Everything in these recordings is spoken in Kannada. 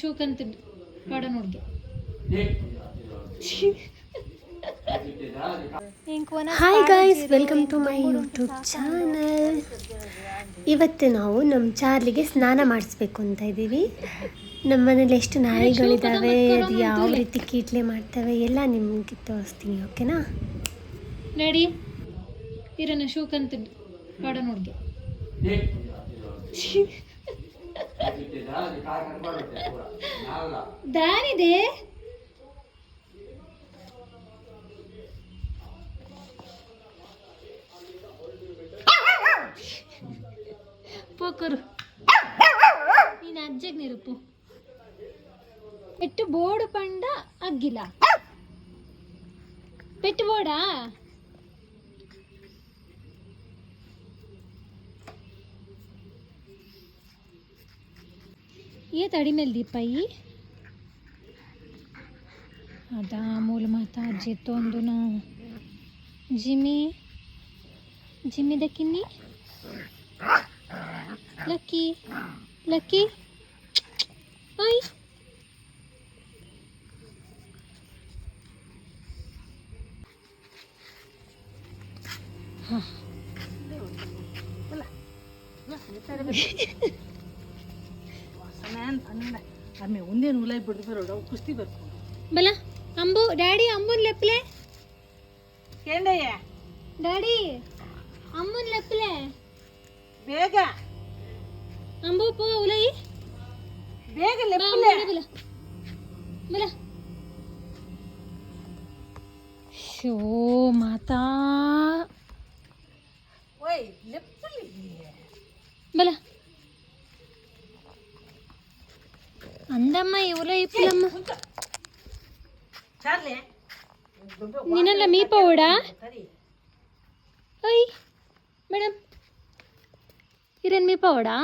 ಶೂಕಂತ ಪಾಡ ನೋಡ್ಗೆ hi guys welcome to my YouTube channel ಇವತ್ತು ನಾವು ನಮ್ಮ ಚಾರ್ಲಿಗೆ ಸ್ನಾನ ಮಾಡಿಸ್ಬೇಕು ಅಂತ ಇದ್ದೀವಿ. ನಮ್ಮ ಮನೇಲಿ ಎಷ್ಟು ನಾಯಿಗಳಿದ್ದಾವೆ ಅದು ಯಾವ ರೀತಿ ಕೀಟ್ಲೆ ಮಾಡ್ತವೆ ಎಲ್ಲ ನಿಮಗೆ ತೋರಿಸ್ತೀನಿ ಓಕೆನಾ ನಡಿ. ಇರನ ಶೂಕಂತ ಪಾಡ ನೋಡ್ಗೆ ದಾನಿದೆ ಪೋಕರು. ನೀನು ಅಜ್ಜಗ್ ನಿರುಪು. ಪೆಟ್ಟು ಬೋಡು ಪಂಡ ಅಗ್ಗಿಲ್ಲ. ಪೆಟ್ಟು ಬೋಡಾ? ఏ ತಡಿ ಮೇಲೆ ದೀಪ ಈ. ಅದಾ ಮೂಲ ಮಾತಾ ಅಜ್ಜಿ ತೊಂದು ನಾವು ಜಿಮ್ಮಿ ಜಿಮ್ಮಿ ದಕ್ಕಿನ್ನಿ ಲಕ್ಕಿ ಲಕ್ಕಿ. ಆಮೆ ಒಂದೇನು ಹುಲ ಬಿಡ್ದು ಬರೋಡು ಕುಸ್ತಿ ಬರ್ಕೊಂಡು ಬಲ ಅಂಬು ಡ್ಯಾಡಿ ಅಂಬುನ್ ಲೆಪ್ಲೆ ಕೇಂದಯ್ಯ ಡ್ಯಾಡಿ ಅಂಬುನ್ ಲೆಪ್ಲೆ ಬೇಗ ಅಂಬು ಪೋ ಉಲೈ ಬೇಗ ಲೆಪ್ಲೆ ಬಲ ಶೋ ಮಾತಾ అందమ్మ ఎవరో ఇప్పుడమ్మ చార్లే నిన్న మీ పోవడా సరి ఓయ్ మేడం ఇరన్ మీ పోవడా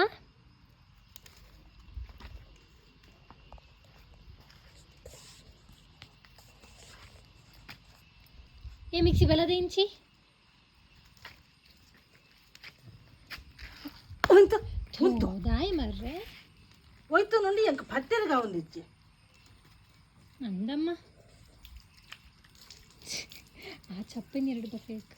ఏ మిక్సీ బెల్ల దించి ఉంత దాయి మర్రే ಹೋಯ್ತು ನೋಡಿ ಎಂಕ ಪತ್ತೆರ್ಗ ಒಂದಿಚ್ಚಿ అందమ్మ ఆ చప్పని ಎರಡು ಬರಬೇಕು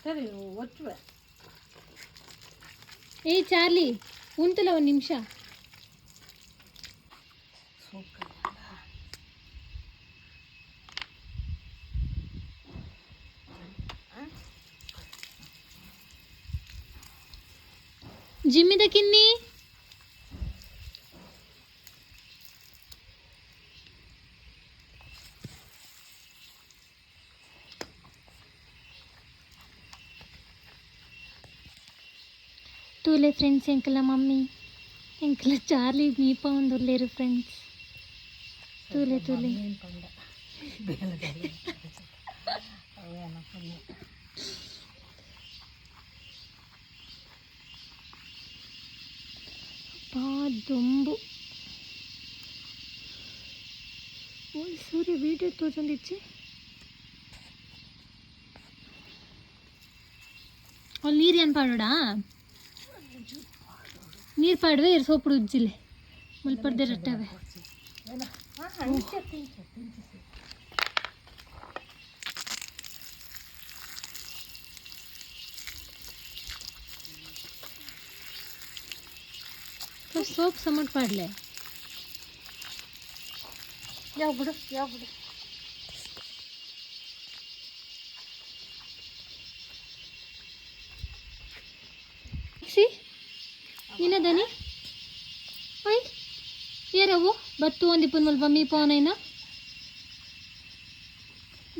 ಸರಿ ಒಚ್ಚುವೆ ఏ చార్లీ ఉంతుల ಒಂದು ನಿಮಿಷ ತೂಲೆ ಫ್ರೆಂಡ್ಸ್ ಎಂಕಲ ಮಮ್ಮಿ. ಎಂಕಲ ಚಾರ್ಲಿ ಮೀಪ ಒಂದು ಒಳ್ಳೆಯರು ಫ್ರೆಂಡ್ಸ್ ತೂಲೆ ತೂಲೆ. ಬಾ ದೊಂಬು. ಓಯ್ ಸೂರ್ಯ ವೀಡಿಯೋ ತೋಚಂದಿಚ್ಚಿ ಅಲ್ಲಿ ನೀರು ಏನು ಪಾಡೋಡಾ ನೀರು ಪಾಡುವೆ ಇರು ಉಜ್ಜಿಲೆ. ಮುಲ್ಪಡ್ದೆ ರಟ್ಟವೆ. ಸೋಪ್ ಸಮಟ್ ಪಾಡ್ಲೆ. ಯಾವ ಬಿಡು ಯಾವ ಬಿಡು. ನಿನ್ನದನಿ ಅಯ್ ಏರವು ಬತ್ತು ಒಂದು ಇಪ್ಪನ್ ಮಲ್ಪ ಮೀ ಪವನೈನ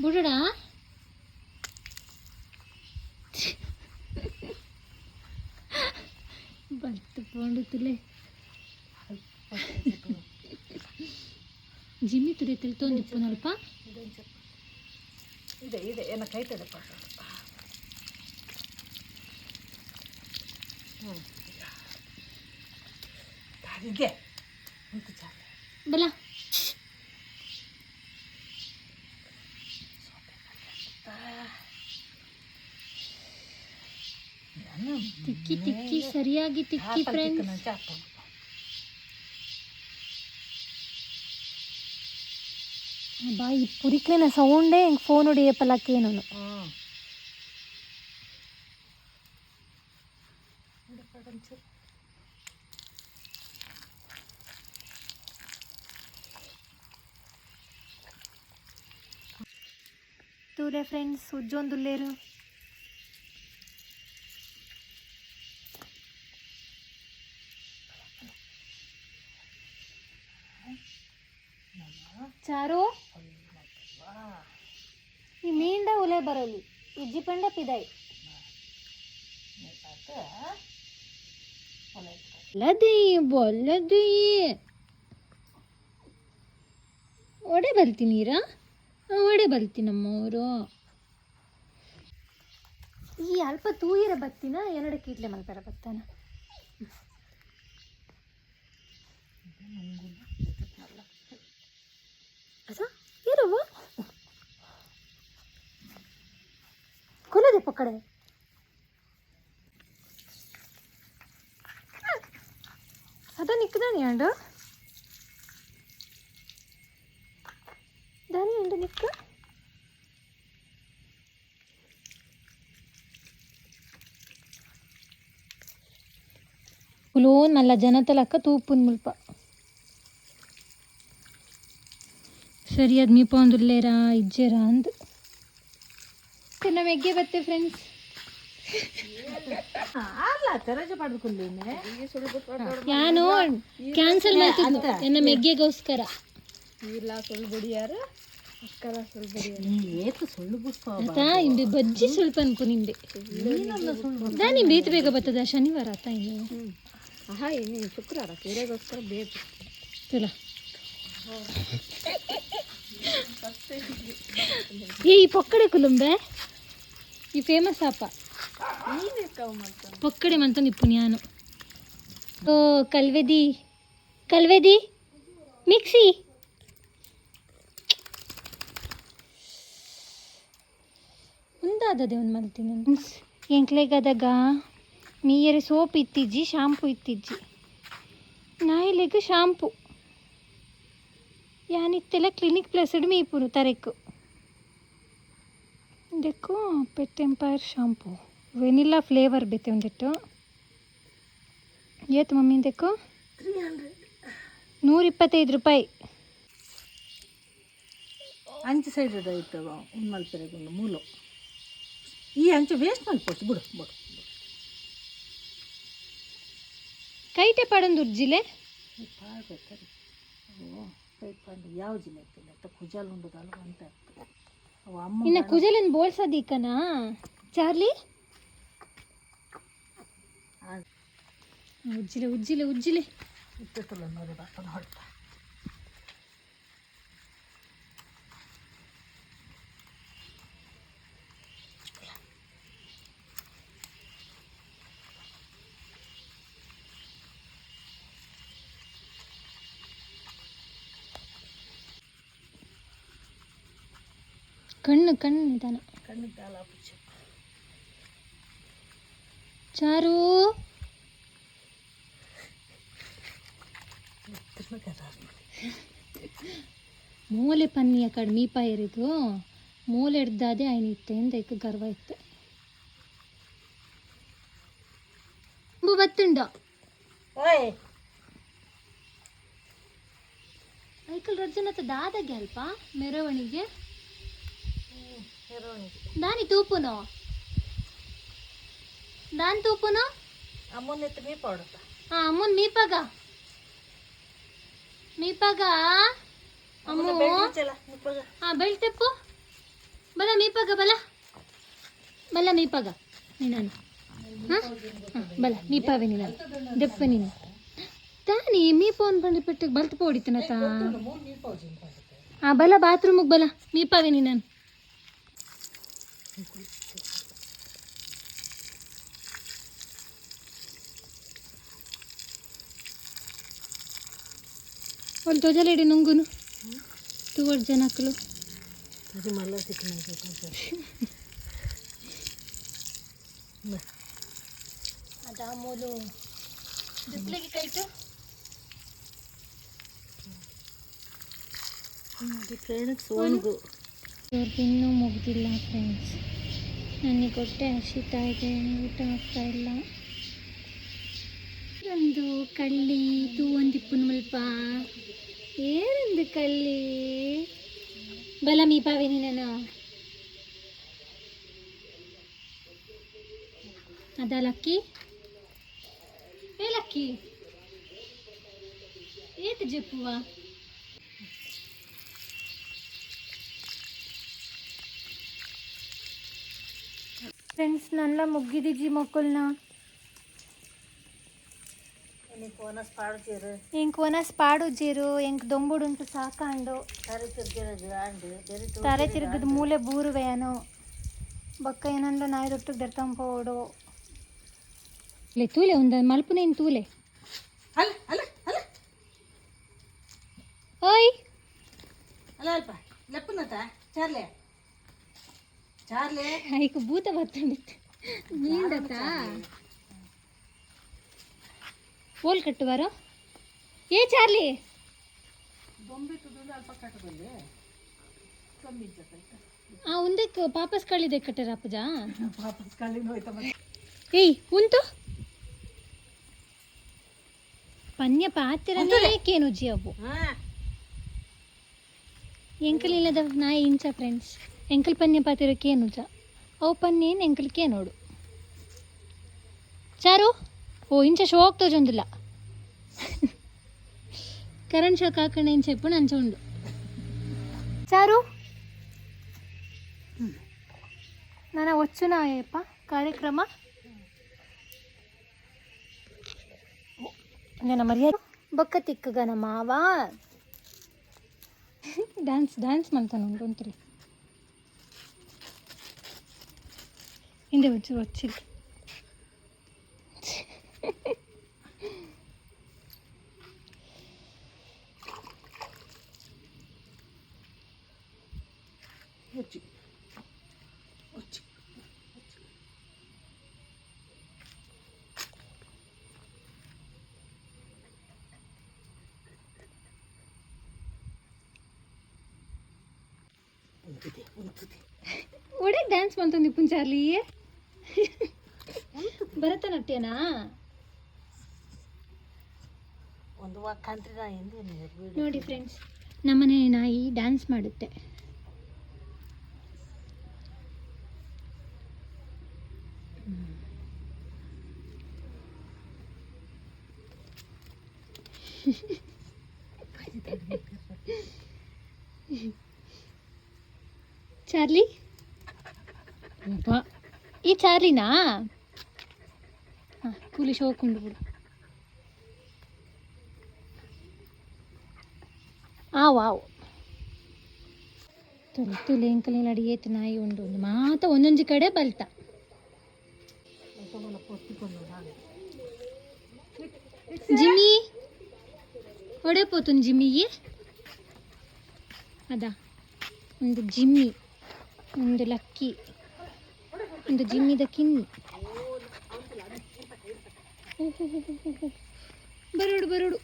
ಬುಡಡಾ ಬತ್ತು ಪೋಂಡು ತುಲೆ. ಜಿಮ್ಮಿ ತುರಿ ತಿಳ್ತೊಂದು ಇಪ್ಪನ್ ಅಲ್ಪ. ಇದೆ ಇದೆ, ಏನ ಕೈತದಪ್ಪ ಹ್ಞೂ ಬಲ. ತಿಕ್ಕಿ ತಿಕ್ಕಿ ಸರಿಯಾಗಿ ತಿಕ್ಕಿ ಫ್ರೆಂಡ್ಸ್ ಬಾಯಿ ಪುರಿಕ್ಲಿನ ಸೌಂಡೇ ಹಿಂಗೆ ಫೋನ್ ಹೊಡಿಯಪ್ಪಲ್ಲಕ್ಕೇನು ನಾನು ತೂಲೆ ಫ್ರೆಂಡ್ಸ್ ಉಜ್ಜೊಂದು ಲೇರು ಚಾರು ಈ ಮೀಂಡ ಉಲೆ ಬರಲಿ ಇಜ್ಜಿ ಪಂಡ ಪಿದಾಯಿ ಲದಿ ಬೊಲ್ಲದಿ ಒಡೆ ಬಲ್ತೀನೀರಾ ಒಡೆ ಬಲ್ತಿ ನಮ್ಮವರು. ಈ ಅಲ್ಪ ತೂಯಿರ ಬತ್ತಿನ ಎರಡು ಕೀಟ್ಲೆ ಮಲ್ಪೆರ ಬತ್ತಾನ. ಏನವ್ವ ಕೊಲ್ಲದೆ ಪಕ್ಕಡೆ ಅದ ನಿಕ್ಕದಾನಿ ಅಂಡ ఉలో నల్ల జనతలక్క తూపున్ ముల్ప ಸರಿ ಅದು ಮೀಪ ಒಂದುಲ್ಲೇರಾ ಇಜ್ಜೇರಾ ಅಂದ್ ನಮ್ಮ ಎಗ್ಗೆ ಬತ್ತೆ ಫ್ರೆಂಡ್ಸ್ ಅಲ್ಲ ತೆರಜೆ ಪಡೆದುಕೊಳ್ಳೇನೆ ಯಾನು ಕ್ಯಾನ್ಸಲ್ ಮಾಡ್ತಿದ್ದು ನನ್ನ ಮೆಗ್ಗೆಗೋಸ್ಕರ ಇಲ್ಲ ಸುಳ್ಳು ಬಡಿಯಾರು ಏತು ಸುಳ್ಳು ಬುಡ್ಕೋ ಆತಾ ಇಂಬೆ ಬಜ್ಜಿ ಸ್ವಲ್ಪ ಅನ್ಪು ನಿಂಬೆ ದಾನಿ ಬೇತ ಬೇಗ ಬರ್ತದ ಶನಿವಾರ ಆತ ಇನ್ನು ಆಹಾ ಇನ್ನು ಶುಕ್ರವಾರ ಸೀರೆಗೋಸ್ಕರ ಬೇಕು. ಇಲ್ಲ ಏ ಈ ಪೊಕ್ಕಡೆ ಕುಲುಂಬೆ ಈ ಫೇಮಸ್ ಆಪ. ಪೊಕ್ಕಡೆ ಮಂತಂದು ಇಪ್ಪು ನಾನು ಓ ಕಲ್ವೆದಿ ಕಲ್ವೆದಿ ಮಿಕ್ಸಿ. ಮುಂದಾದದೆ ಒಂದು ಮಲ್ತೀನಿ ಎಂಕ್ಲೆಗದಾಗ? ಮೀಯರೆ ಸೋಪ್ ಇತ್ತಿಜ್ಜಿ, ಶಾಂಪು ಇತ್ತಿಜ್ಜಿ. ನಾಯಿಲೆಗ್ ಶಾಂಪು. ಯಾನಿತ್ತೆಲ್ಲ ಕ್ಲಿನಿಕ್ ಪ್ಲಸ್ಡ್ ಮೀಪುರು ತರೆಕ್ಕು ಇದಕ್ಕೂ Pet Empire shampoo. Vanilla flavour ಬೇತೆ ಒಂದಿಟ್ಟು. ಏತು ಮಮ್ಮಿ ಇದಕ್ಕೂ? ನೂರಿಪ್ಪತ್ತೈದು ರೂಪಾಯಿ. ಅಂಚು ಸೈಡ್ ಒಂದು ಮಲ್ಪೆರೆಗೊಂಡು ಮೂಲು. ಈ ಅಂಚು ವೇಸ್ಟ್ ಮಲ್ಪೋಚು ಬಿಡು ಬಿಡು. ಕೈಟೆ ಪಡಂದು ಜಿಲ್ಲೆ? ಪಾಡ್ಬೇಕಾರೆ ಪೈಪಂಡು ಯಾವ ಜಿಲ್ಲ ಅಂತ ಕುಜಾಲ್ ಉಂಡುದಲ್ಲ ಅಂತ ಅವ ಅಮ್ಮ ಇನ್ನು ಕುಜಲನ್ ಬೋಳ್ಸದೀಕನಾ? ಚಾರ್ಲಿ? ಉಜ್ಜಿಲೆ ಉಜ್ಜಿಲೆ ಉಜ್ಜಿಲೆ. ಇತ್ತಲ್ಲ ನೋಡಿ ಬರ್ತಾನೆ ಹೊಡ್ತಾ ಕಣ್ಣು ಕಣ್ಣು ನಿಧಾನ ಚಾರು. ಮೂಲೆ ಪನ್ನಿಯ ಕಡೆ ಮೀಪ ಏರಿದು ಮೂಲೆ ಹಿಡ್ದಾದೆ ಎಂದ ಇಕ್ಕ ಗರ್ವ ಇತ್ತೆ. ಅಂಬು ಬತ್ತುಂಡ. ಓಯ್. ಐಕಲ್ ದಾದಗೆ ಅಲ್ಪ ಮೆರವಣಿಗೆ. ದಾನಿ ತೂಪುನೋ ದಾನ್ ತೂಪುನೋ ಅಮ್ಮನ ಎತ್ತು ಮೀ ಪಾಡುತ್ತಾ ಹಾ ಅಮ್ಮನ್ ಮೀಪಗ ಮೀಪಗ ಅಮ್ಮು ಚಲ ಮುಪ್ಪಗ ಹಾ ಬೆಳ್ತೆಪ್ಪು ಬಲ ಮೀಪಗ ಬಲ ಬಲ ಮೀಪಗ ನೀನಾನು ಹಾ ಹಾ, ಬಲ ಮೀಪಾವೆ ನೀನಾನು ದೆಪ್ಪ ನೀನು ತಾನಿ ಮೀಪವನ್ ಬಂದು ಪೆಟ್ಟಿಗೆ ಬಲ್ತ್ ಪೋಡಿತನತ ಹಾ ಬಲ ಬಾತ್ರೂಮಿಗೆ ಬಲ ಮೀಪಾವೆ ನೀನಾನು ಒಂದು ತೊಜಲೇಡಿ ನುಂಗುನು. ತೂವಡ್ ಜನಕ್ಕಲು ಅದು ಮಲ್ಲ ಸಿಕ್ಕ ದಾಮೂಲು ಬಿಸಿಲಿಗೆ ಕೈಟು? ಫ್ರೆಂಡ್ಸ್ ಒಂದು ಇವ್ರದ್ದು ಇನ್ನೂ ಮುಗ್ದಿಲ್ಲ ಫ್ರೆಂಡ್ಸ್ ನನಗೆ ಹೊಟ್ಟೆ ಹಸಿತಾ ಇದೆ, ಊಟ ಆಗ್ತಾ ಇಲ್ಲ. ಒಂದು ಕಳ್ಳಿ ತೂ ಒಂದಿಪ್ಪುನ್ ಮುಲ್ಪ. ಏನೊಂದು ಕಳ್ಳಿ? ಬಲ ಮೀ ಪಾವಿನಿ ನಾನು. ಅದ ಲಕ್ಕಿ? ಏ ಲಕ್ಕಿ? ಏತು ಜಪ್ಪುವ? ಫ್ರೆಂಡ್ಸ್ ನನ್ನ ಮುಗ್ಗಿದಿಜ್ಜಿ ಮಕ್ಕಳನ್ನ ಹೆಂಗೆ ಕೋನಸ್ ಪಾಡುಜ್ಜಿರು ಹೆಂಗೆ ದೊಂಬುಡು ಅಂತ ಸಾಕೊಂಡು ತರೆ ತಿರುಗದ ಮೂಲೆ ಬೂರುವೆಯನು ಬೊಕ್ಕ ಏನಂದ್ರೆ ನಾಯಿ ದೊಟ್ಟಿಗೆ ದರ್ತಂಪೋಡು ಲೇ ತೂಲೆ ಒಂದು ಮಲ್ಪನೇನು ತೂಲೆ ಓಯ್ ಅಲ್ಲ ಅಲ್ಪ ಲಪ್ಪನತ ಚರ್ಲೆ ಭೂತ ಬತ್ತಂಡಿತ್ತು ನೀಂದತ್ತ? ಪೋಲ್ ಕಟ್ಟುವಾರೋ? ಏ ಚಾರ್ಲಿ! ಆ ಒಂದಕ್ಕೆ ಪಾಪಸ್ ಕಳಿದೆ ಕಟ್ಟರ ಅಪ್ಪಜ? ಏಯ್ ಉಂಟು? ಪನ್ಯ ಪಾತಿರನೇ ಏಕೇನು ಜಿ ಅವು? ಎಂಕಲಿಲ್ಲದ ನಾಯಿ ಇಂಚ ಫ್ರೆಂಡ್ಸ್ ಎಂಕಲ್ ಪನ್ಯ ಪಾತಿರಕ್ಕೆ ಏನು ಜ ಅವು ಪನ್ಯ ಏನು ಎಂಕಲ್ಕೆ ನೋಡು ಚಾರು ಓ ಇಂಚ ಶೋಕ್ ತೋಜೊಂದಿಲ್ಲ ಕರೆಂಟ್ ಶಾಕ್ ಹಾಕಣ ಇಂಚ ಇಪ್ಪು ಅಂಚ ಉಂಡು ಚಾರು ನನ್ನ ಒಚ್ಚುನ ಅಯ್ಯಪ್ಪ ಕಾರ್ಯಕ್ರಮ ನನ್ನ ಮರ್ಯಾದೆ ಬೊಕ್ಕ ತಿಕ್ಕಗನ ಮಾವ ಡ್ಯಾನ್ಸ್ ಡ್ಯಾನ್ಸ್ 근데 왜 저렇지? 어찌 어찌 ಉಡೆ ಡ್ಯಾನ್ಸ್ ಮಾಡ್ತಾನೆ ಪುಂಚಾರ್ಲಿ ಭರತನಾಟ್ಯನಾ? ಒಂದು ಕಂಟ್ರಿ ನೋಡಿ ಫ್ರೆಂಡ್ಸ್ ನಮ್ಮನೆ ನಾಯಿ ಡ್ಯಾನ್ಸ್ ಮಾಡುತ್ತೆ. ಚಾರ್ಲಿ. ಈ ಚಾರ್ಲಿನಾ? ಕೂಲಿ ಶೋಕುಂಡು ಬಿಡು. ಆ, ವಾವ್. ತುಳು ಎಂಕಲಿನ ಅಡಿಗೆ ನಾಯಿ ಉಂಡು. ಉಂಡು ಮಾತ ಒಂದೊಂದು ಕಡೆ ಬಲ್ತ. ಜಿಮ್ಮಿ? ಒಡೆ ಪೋತುನ್ ಜಿಮ್ಮಿಗೆ ಅದ. ಒಂದು ಜಿಮ್ಮಿ, ಒಂದು ಲಕ್ಕಿ. ಒಂದು ಜಿಮ್ಮಿದ ಕಿನ್ನಿ ಬರೋಡು ಬರೋಡು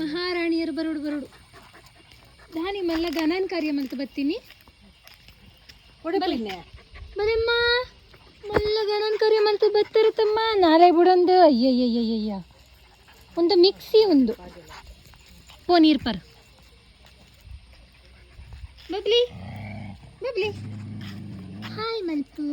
ಮಹಾರಾಣಿಯರು ಬರೋಡು ಬರೋಡು ದಾನಿ ಮಲ್ಲ ಗಣನ್ ಕಾರ್ಯ ಮಂತ್ ಬರ್ತೀನಿ. ಬರಮ್ಮ ಮಲ್ಲ ಗಣನ್ ಕಾರ್ಯ ಅಂತ ಬರ್ತಾರೆ ತಮ್ಮ ನಾಳೆ ಬಿಡೊಂದು ಅಯ್ಯಯ್ಯಯ್ಯಯ್ಯ. ಒಂದು ಮಿಕ್ಸಿ ಒಂದು. ಓ ನೀರು ಪರ್. Bubbly bubbly. ಹಾಯ್ ಮಲ್ಪು